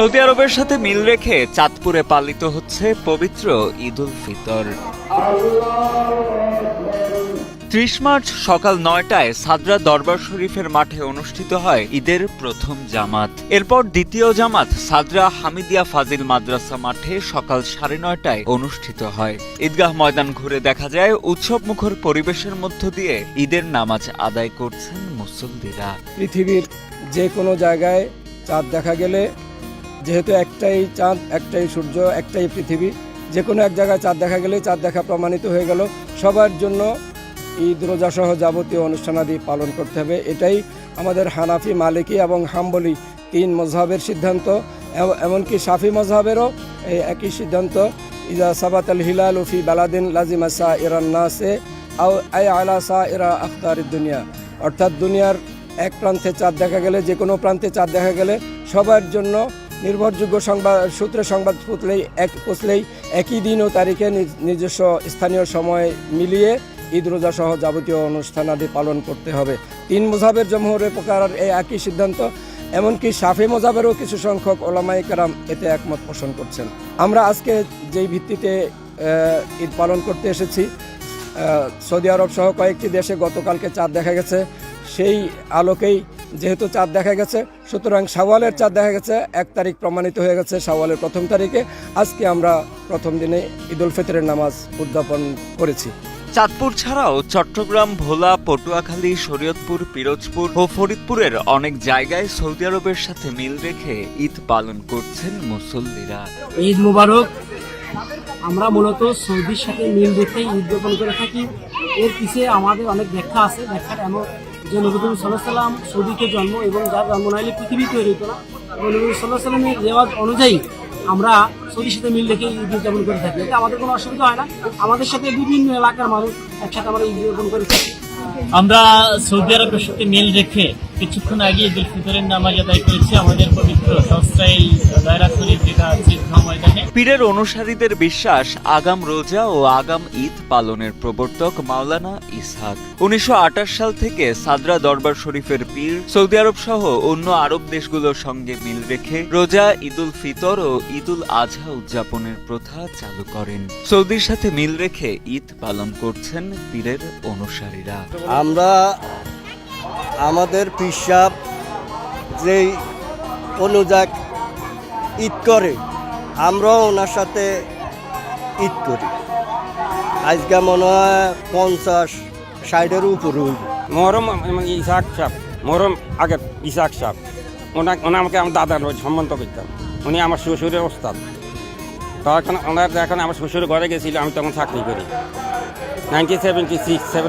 Saudi আরবের সাথে মিল রেখে চাঁদপুরে পালিত হচ্ছে পবিত্র ঈদ উল ফিতর। ত্রিশ মার্চ সকাল নয়টায় সাদরা দরবার শরীফের মাঠে অনুষ্ঠিত হয় ঈদের প্রথম জামাত। এরপর দ্বিতীয় জামাত সাদরা হামিদিয়া ফাজিল মাদ্রাসা মাঠে সকাল সাড়ে নয়টায় অনুষ্ঠিত হয়। ঈদগাহ ময়দান ঘুরে দেখা যায় উৎসব মুখর পরিবেশের মধ্য দিয়ে ঈদের নামাজ আদায় করছেন মুসল্লিরা। পৃথিবীর যে কোনো জায়গায় চাঁদ দেখা গেলে যেহেতু একটাই চাঁদ, একটাই সূর্য, একটাই পৃথিবী যে কোনো এক জায়গায় চাঁদ দেখা গেলে চাঁদ দেখা প্রমাণিত হয়ে গেল। সবার জন্য ঈদ, রোজা সহ যাবতীয় অনুষ্ঠানাদি পালন করতে হবে। এটাই আমাদের হানাফি, মালিকি এবং হাম্বলি তিন মজহাবের সিদ্ধান্ত। এমনকি সাফি মজহাবেরও এই একই সিদ্ধান্ত। ইজা সাবাত আল হিলাল উফি বালাদিন লাজিমা সা ইরান নাসে আও আই আলা সা ইরা আখতার দুনিয়া। অর্থাৎ দুনিয়ার এক প্রান্তে চাঁদ দেখা গেলে যে কোনো প্রান্তে চাঁদ দেখা গেলে সবার জন্য নির্ভরযোগ্য সংবাদ, সূত্রে সংবাদ পুতলেই এক পৌঁছলেই একই দিন ও তারিখে নিজ- নিজস্ব স্থানীয় সময় মিলিয়ে ঈদ রোজা সহ যাবতীয় অনুষ্ঠানাদি পালন করতে হবে। তিন মোজাবের জমহরের প্রকার এই একই সিদ্ধান্ত, এমনকি সাফে মোজাবেরও কিছু সংখ্যক ওলামাই কারাম এতে একমত পোষণ করছেন। আমরা আজকে যেই ভিত্তিতে ঈদ পালন করতে এসেছি সৌদি আরব সহ কয়েকটি দেশে গতকালকে চাঁদ দেখা গেছে, সেই আলোকেই যেহেতু চাঁদ দেখা গেছে সুতরাং শাওয়ালের চাঁদ দেখা গেছে এক তারিখ প্রমাণিত হয়ে গেছে শাওয়ালের প্রথম তারিখে। আজকে আমরা প্রথম দিনে ঈদ উল ফিতরের নামাজ উদযাপন করেছি। চাঁদপুর ছাড়াও চট্টগ্রাম ভোলা পটুয়াখালী শরীয়তপুর পিরোজপুর ও ফরিদপুরের অনেক জায়গায় সৌদি আরবের সাথে মিল রেখে ঈদ পালন করছেন মুসল্লিরা। ঈদ মুবারক। আমরা মূলত সৌদির সাথে মিল রেখে ঈদ উদযাপন করে থাকি। এর পিছিয়ে আমাদের অনেক ব্যাখ্যা আছে। ব্যাখ্যাটা এমন যে নবী করিম সাল্লাহ সাল্লাম সৌদিকে জন্ম এবং যার জন্ম নাইলে পৃথিবী তৈরি হতো না এবং নবী সাল্লাহ সাল্লামের রেওয়াজ অনুযায়ী আমরা সৌদির সাথে মিল রেখে ঈদ উদযাপন করে থাকি। এতে আমাদের কোনো অসুবিধা হয় না। আমাদের সাথে বিভিন্ন এলাকার মানুষ একসাথে আমরা ঈদ উদযাপন করে থাকি। আমরা সৌদি আরবের সাথে মিল রেখে কিছুক্ষণ আগে ঈদ উল ফিতরের নামাজ আদায় করেছি আমাদের পবিত্র সস্তায় দায়রা শরীফ যেটা আছে ময়দানে। পীরের অনুসারীদের বিশ্বাস আগাম রোজা ও আগাম ঈদ পালনের প্রবর্তক মাওলানা ইসহাক। উনিশশো সাল থেকে সাদরা দরবার শরীফের পীর সৌদি আরব সহ অন্য আরব দেশগুলোর সঙ্গে মিল রেখে রোজা ঈদুল ফিতর ও ঈদুল আজহা উদযাপনের প্রথা চালু করেন। সৌদির সাথে মিল রেখে ঈদ পালন করছেন পীরের অনুসারীরা। আমরা আমাদের পিসাব যেই অনুযায়ী ঈদ করে, আমরাও ওনার সাথে ঈদ করি। আজকে মনে হয় পঞ্চাশ ষাটের উপর মহরম এবং ইসাক সাহ মহরম আগে ইসাক সাহ ওনা ওনা আমাকে আমার দাদার রোজ সম্বন্ধ করতাম উনি আমার শ্বশুরের ওস্তাদ। তখন ওনার যখন আমার শ্বশুর ঘরে গেছিল, আমি তখন চাকরি করি। Nineteen seventy six, seven